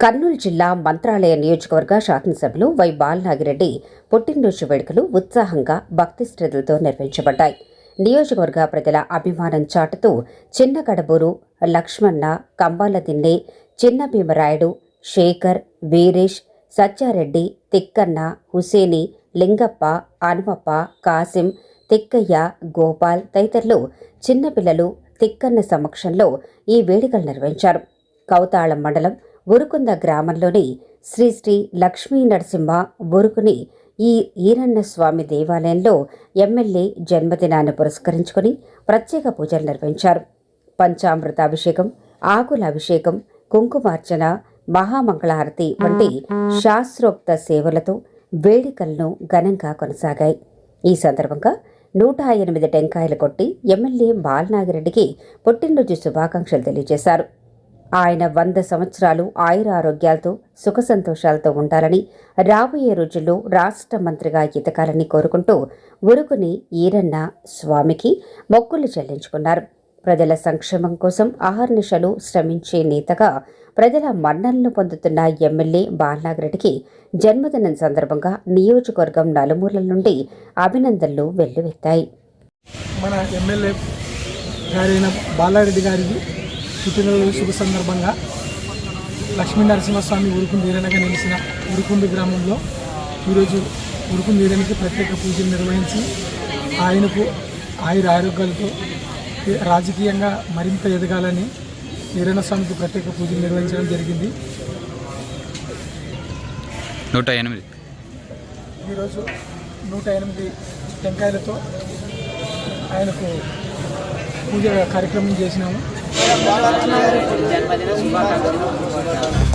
కర్నూలు జిల్లా మంత్రాలయ నియోజకవర్గ శాసనసభ్యులు వై బాలనాగిరెడ్డి పుట్టినరోజు వేడుకలు ఉత్సాహంగా భక్తి శ్రద్ధలతో నిర్వహించబడ్డాయి. నియోజకవర్గ ప్రజల అభిమానం చాటుతూ చిన్న కడబూరు లక్ష్మణ కంబాల దిన్నె చిన్న భీమరాయుడు శేఖర్ వీరేష్ సత్యారెడ్డి తిక్కన్న హుసేని లింగప్ప అనుమప్ప కాసిం తిక్కయ్య గోపాల్ తదితరులు చిన్నపిల్లలు తిక్కన్న సమక్షంలో ఈ వేడుకలు నిర్వహించారు. కౌతాళం మండలం ఉరుకుంద గ్రామంలోని శ్రీ శ్రీ లక్ష్మీ నరసింహ ఉరుకుని ఈ ఈరన్న స్వామి దేవాలయంలో ఎమ్మెల్యే జన్మదినాన్ని పురస్కరించుకుని ప్రత్యేక పూజలు నిర్వహించారు. పంచామృత అభిషేకం ఆకుల అభిషేకం కుంకుమార్చన మహామంగళహారతి వంటి శాస్త్రోక్త సేవలతో వేడుకలను ఘనంగా కొనసాగాయి. ఈ సందర్భంగా నూట ఎనిమిది టెంకాయలు కొట్టి ఎమ్మెల్యే బాలనాగిరెడ్డికి పుట్టినరోజు శుభాకాంక్షలు తెలియజేశారు. ఆయన వంద సంవత్సరాలు ఆయుర ఆరోగ్యాలతో సుఖ సంతోషాలతో ఉండాలని రాబోయే రోజుల్లో రాష్ట్ర మంత్రిగా ఎదగాలని కోరుకుంటూ ఉరుకుని ఈరన్న స్వామికి మొక్కులు చెల్లించుకున్నారు. ప్రజల సంక్షేమం కోసం అహర్నిశలు శ్రమించే నేతగా ప్రజల మన్నలను పొందుతున్న ఎమ్మెల్యే బాలనాగిరెడ్డికి జన్మదినం సందర్భంగా నియోజకవర్గం నలుమూలల నుండి అభినందనలు వెల్లువెత్తాయి. మన ఎమ్మెల్యే గారైన బాలారెడ్డి గారికి పుట్టినరోజు శుభ సందర్భంగా లక్ష్మీ నరసింహస్వామి ఉరుకుంది వీరనగా నిలిచిన ఉరుకుంది గ్రామంలో ఈరోజు ఉరుకుంది వీరనికి ప్రత్యేక పూజలు నిర్వహించి ఆయనకు ఆయుర ఆరోగ్యాలతో రాజకీయంగా మరింత ఎదగాలని వీరన్న స్వామికి ప్రత్యేక పూజలు నిర్వహించడం జరిగింది. నూట ఎనిమిది. ఈరోజు నూట ఎనిమిది టెంకాయలతో ఆయనకు పూజ కార్యక్రమం చేసినాము. జన్మదిన శుభాకాంక్షలు.